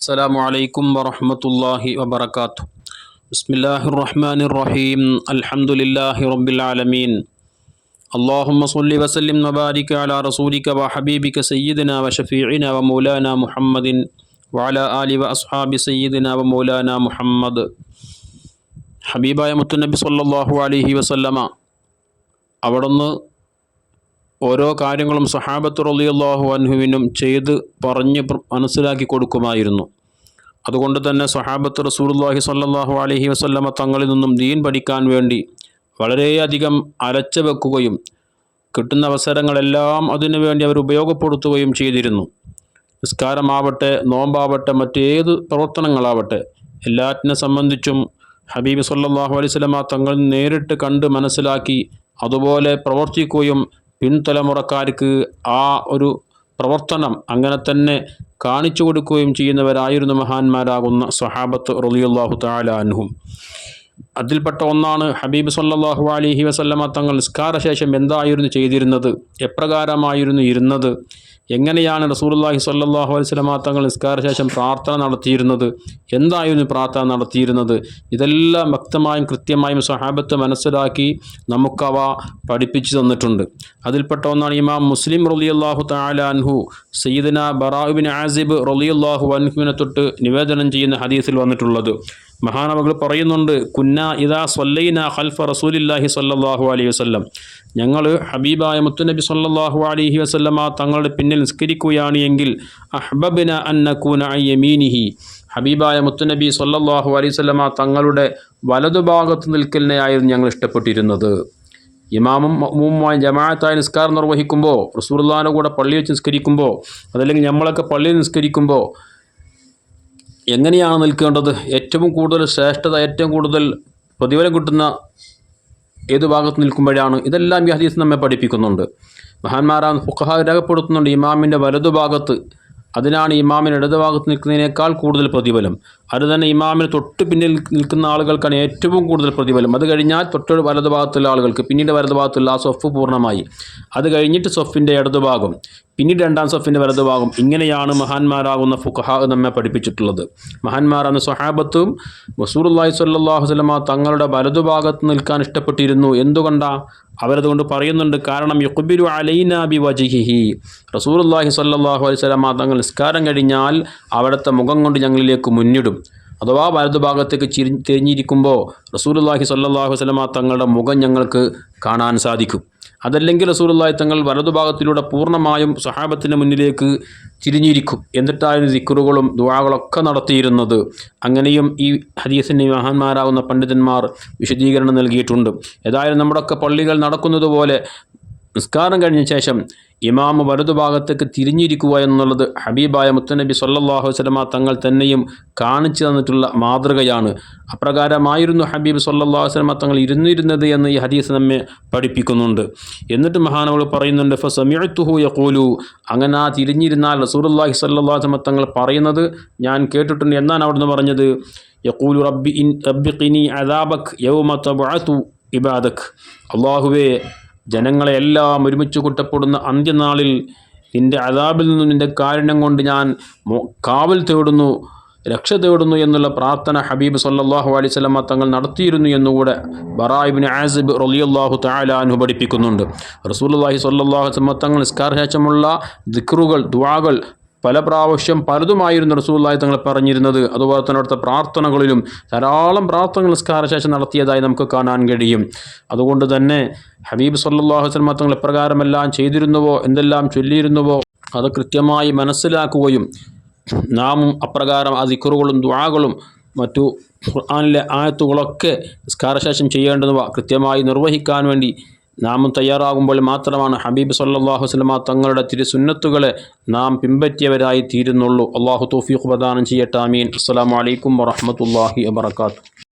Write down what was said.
السلام عليكم ورحمة الله وبركاته بسم الله الرحمن الرحيم الحمد لله رب العالمين اللهم صل وسلم وبارك على رسولك وحبيبك سيدنا وشفيعنا ومولانا محمد وعلى آل وأصحاب سيدنا ومولانا محمد ഹബീബായ മുത്തുനബി സല്ലല്ലാഹു അലൈഹി വസല്ലമ അവിടുന്ന് ഓരോ കാര്യങ്ങളും സഹാബത്ത് റളിയല്ലാഹു അൻഹുവിനും ചെയ്ത് പറഞ്ഞ് മനസ്സിലാക്കി കൊടുക്കുമായിരുന്നു. അതുകൊണ്ട് തന്നെ സഹാബത്ത് റസൂലുള്ളാഹി സല്ലാഹു അലഹി വസല്ലമ തങ്ങളിൽ നിന്നും ദീൻ പഠിക്കാൻ വേണ്ടി വളരെയധികം അരച്ചു വെക്കുകയും കിട്ടുന്ന അവസരങ്ങളെല്ലാം അതിനു വേണ്ടി അവർ ഉപയോഗപ്പെടുത്തുകയും ചെയ്തിരുന്നു. നിസ്കാരമാവട്ടെ നോമ്പാവട്ടെ മറ്റേത് പ്രവർത്തനങ്ങളാവട്ടെ എല്ലാറ്റിനെ സംബന്ധിച്ചും ഹബീബ് സല്ലാഹു അലൈഹി വസല്ലമ തങ്ങൾ നേരിട്ട് കണ്ട് മനസ്സിലാക്കി അതുപോലെ പ്രവർത്തിക്കുകയും പിൻതലമുറക്കാർക്ക് ആ ഒരു പ്രവർത്തനം അങ്ങനെ തന്നെ കാണിച്ചു കൊടുക്കുകയും ചെയ്യുന്നവരായിരുന്നു മഹാന്മാരാകുന്ന സഹാബത്ത് റളിയല്ലാഹു താലാൻഹും അതിൽപ്പെട്ട ഒന്നാണ് ഹബീബ് സല്ലാഹു അലൈഹി വസല്ലമ തങ്ങൾ നിസ്കാരശേഷം എന്തായിരുന്നു ചെയ്തിരുന്നത്? എപ്രകാരമായിരുന്നു ഇരുന്നത്? എങ്ങനെയാണ് റസൂലുള്ളാഹി സല്ലാഹു അലൈഹി വസല്ലമ തങ്ങൾ നിസ്കാരശേഷം പ്രാർത്ഥന നടത്തിയിരുന്നത്? എന്തായിരുന്നു പ്രാർത്ഥന നടത്തിയിരുന്നത്? ഇതെല്ലാം വ്യക്തമായും കൃത്യമായും സഹാബത്ത് മനസ്സിലാക്കി നമുക്കവ പഠിപ്പിച്ചു തന്നിട്ടുണ്ട്. അതിൽപ്പെട്ട ഒന്നാണ് ഇമാം മുസ്ലിം റളിയല്ലാഹു തആല അൻഹു സയ്യിദന ബറാഹുബിൻ ആസിബ് റളിയല്ലാഹു അൻഹുവിനെ തൊട്ട് നിവേദനം ചെയ്യുന്ന ഹദീസിൽ വന്നിട്ടുള്ളത്. മഹാനവകൾ പറയുന്നുണ്ട് കുന്ന ഇതാ സൊല്ലൈന ഖൽഫ റസൂലില്ലാഹി സല്ലാഹു അലൈഹി വസല്ലം. ഞങ്ങൾ ഹബീബായ മുത്തുനബി സല്ലാഹു അലൈഹി വസല്ലമ തങ്ങളുടെ പിന്നിൽ നിസ്കരിക്കുകയാണ് എങ്കിൽ അഹ്ബബിന അന്നക്കൂന യമീനിഹി. ഹബീബായ മുത്തുനബി സല്ലാഹു അലൈഹി വസല്ലമ തങ്ങളുടെ വലതുഭാഗത്ത് നിൽക്കലിനെയായിരുന്നു ഞങ്ങൾ ഇഷ്ടപ്പെട്ടിരുന്നത്. ഇമാമും മമ്മൂമുമായി ജമാഅത്തായി നിസ്കാരം നിർവഹിക്കുമ്പോൾ റസൂലുള്ളാഹിന്റെ കൂടെ പള്ളിയിൽ വെച്ച് നിസ്കരിക്കുമ്പോൾ അതല്ലെങ്കിൽ നമ്മളൊക്കെ പള്ളിയിൽ നിസ്കരിക്കുമ്പോൾ എങ്ങനെയാണ് നിൽക്കേണ്ടത്? ഏറ്റവും കൂടുതൽ ശ്രേഷ്ഠത ഏറ്റവും കൂടുതൽ പ്രതിഫലം കിട്ടുന്ന ഏത് ഭാഗത്ത് നിൽക്കുമ്പോഴാണ്? ഇതെല്ലാം ഈ ഹദീസ് നമ്മെ പഠിപ്പിക്കുന്നുണ്ട്. മഹാന്മാരാ ഫുഖഹ രേഖപ്പെടുത്തുന്നുണ്ട് ഇമാമിന്റെ വലതുഭാഗത്ത് അതിനാണ് ഇമാമിന് ഇടതുഭാഗത്ത് നിൽക്കുന്നതിനേക്കാൾ കൂടുതൽ പ്രതിഫലം. അത് തന്നെ ഇമാമിന് തൊട്ട് പിന്നിൽ നിൽക്കുന്ന ആളുകൾക്കാണ് ഏറ്റവും കൂടുതൽ പ്രതിഫലം. അത് കഴിഞ്ഞാൽ തൊട്ട് വലതുഭാഗത്തുള്ള ആളുകൾക്ക് പിന്നീട് വലതുഭാഗത്തുള്ള ആ സൊഫ് പൂർണമായി. അത് കഴിഞ്ഞിട്ട് സൊഫിന്റെ ഇടതുഭാഗം പിന്നീട് രണ്ടാം സൊഫിന്റെ വലതുഭാഗം ഇങ്ങനെയാണ് മഹാന്മാരാകുന്ന ഫുഖഹ നമ്മെ പഠിപ്പിച്ചിട്ടുള്ളത്. മഹാന്മാരാണ് സ്വഹാബത്തും വസൂറുല്ലാഹി സ്വല്ലല്ലാഹു വസല്ലമ തങ്ങളുടെ വലതുഭാഗത്ത് നിൽക്കാൻ ഇഷ്ടപ്പെട്ടിരുന്നു. എന്തുകൊണ്ടാ? അവരതുകൊണ്ട് പറയുന്നുണ്ട് കാരണം യുക്ബിരു അലൈന ബി വജിഹിഹി റസൂലുള്ളാഹി സ്വല്ലല്ലാഹു അലൈഹി വസല്ലമ തങ്ങൾ നിസ്കാരം കഴിഞ്ഞാൽ അവിടുത്തെ മുഖം കൊണ്ട് ഞങ്ങളിലേക്ക് മുന്നിടും. അഥവാ വലതുഭാഗത്തേക്ക് ചിരി തിരിഞ്ഞിരിക്കുമ്പോൾ റസൂലുള്ളാഹി സ്വല്ലല്ലാഹു അലൈഹി വസല്ലമ തങ്ങളുടെ മുഖം ഞങ്ങൾക്ക് കാണാൻ സാധിക്കും. അതല്ലെങ്കിൽ റസൂലുള്ളാഹി തങ്ങൾ വലതുഭാഗത്തിലൂടെ പൂർണമായും സഹാബത്തിന് മുന്നിലേക്ക് തിരിഞ്ഞിരിക്കും എന്നിട്ടായിരുന്നു ദിക്കറുകളും ദുവാകളൊക്കെ നടത്തിയിരുന്നത്. അങ്ങനെയും ഈ ഹദീസിന്റെ മഹാന്മാരാകുന്ന പണ്ഡിതന്മാർ വിശദീകരണം നൽകിയിട്ടുണ്ട്. ഏതായാലും നമ്മുടെയൊക്കെ പള്ളികൾ നടക്കുന്നത് പോലെ നിസ്കാരം കഴിഞ്ഞ ശേഷം ഇമാമ് വലതുഭാഗത്തേക്ക് തിരിഞ്ഞിരിക്കുക എന്നുള്ളത് ഹബീബായ മുത്തനബി സൊല്ലാഹു വസ്ലമ തങ്ങൾ തന്നെയും കാണിച്ചു തന്നിട്ടുള്ള മാതൃകയാണ്. അപ്രകാരമായിരുന്നു ഹബീബ് സൊല്ലാഹു വസ്ലമ തങ്ങൾ ഇരുന്നിരുന്നത് എന്ന് ഈ ഹദീസ് നമ്മെ പഠിപ്പിക്കുന്നുണ്ട്. എന്നിട്ട് മഹാനവൾ പറയുന്നുണ്ട് ഫ സമീഅത്തുഹു യഖൂലു. അങ്ങനെ ആ തിരിഞ്ഞിരുന്നാൽ റസൂലുള്ളാഹി സല്ലാ വസ്ലമ തങ്ങൾ പറയുന്നത് ഞാൻ കേട്ടിട്ടുണ്ട് എന്നാണ് അവിടുന്ന് പറഞ്ഞത്. യഖൂലു റബ്ബി ഇൻ റബ്ബിഖിനി അദാബക് യൗമ തബഅതു ഇബാദക്. അള്ളാഹുവേ ജനങ്ങളെ എല്ലാം ഒരുമിച്ച് കൂട്ടപ്പെടുന്ന അന്ത്യനാളിൽ നിന്റെ അതാബിൽ നിന്നും നിന്റെ കാരുണ്യം കൊണ്ട് ഞാൻ കാവൽ തേടുന്നു രക്ഷ തേടുന്നു എന്നുള്ള പ്രാർത്ഥന ഹബീബ് സല്ലാഹു അലൈഹി വസല്ലമ തങ്ങൾ നടത്തിയിരുന്നു എന്നുകൂടെ ബറായിബിൻ ആസിബ് റളിയല്ലാഹു തആല അൻഹു പഠിപ്പിക്കുന്നുണ്ട്. റസൂൽ അള്ളാഹി സല്ലാഹു തങ്ങൾ നിസ്കാരശേഷമുള്ള ദിക്റുകൾ ദുആകൾ പല പ്രാവശ്യം പലതുമായിരുന്നു റസൂല്ലായി തങ്ങൾ പറഞ്ഞിരുന്നത്. അതുപോലെ തന്നെ അവിടുത്തെ പ്രാർത്ഥനകളിലും ധാരാളം പ്രാർത്ഥനകൾ നിസ്കാരശേഷം നടത്തിയതായി നമുക്ക് കാണാൻ കഴിയും. അതുകൊണ്ട് തന്നെ ഹബീബ് സല്ലാഹു വസ്ലമ തങ്ങൾ എപ്രകാരമെല്ലാം ചെയ്തിരുന്നുവോ എന്തെല്ലാം ചൊല്ലിയിരുന്നുവോ അത് കൃത്യമായി മനസ്സിലാക്കുകയും നാമും അപ്രകാരം ആ ദിക്കറുകളും ദ്വാകളും മറ്റു ഖുർആനിലെ ആയത്തുകളൊക്കെ നിസ്കാരശേഷം ചെയ്യേണ്ടതുവ കൃത്യമായി നിർവഹിക്കാൻ വേണ്ടി നാമും തയ്യാറാകുമ്പോൾ മാത്രമാണ് ഹബീബ് സല്ലാഹു വസ്ലമ തങ്ങളുടെ തിരുസുന്നത്തുകളെ നാം പിൻപറ്റിയവരായി തീരുന്നുള്ളൂ. അള്ളാഹു തോഫീഖ് പ്രദാനം ചെയ്യട്ടാമീൻ അസ്സാം അസ്സലാമു അലൈക്കും വറഹ്മത്തുള്ളാഹി വബറകാതുഹു.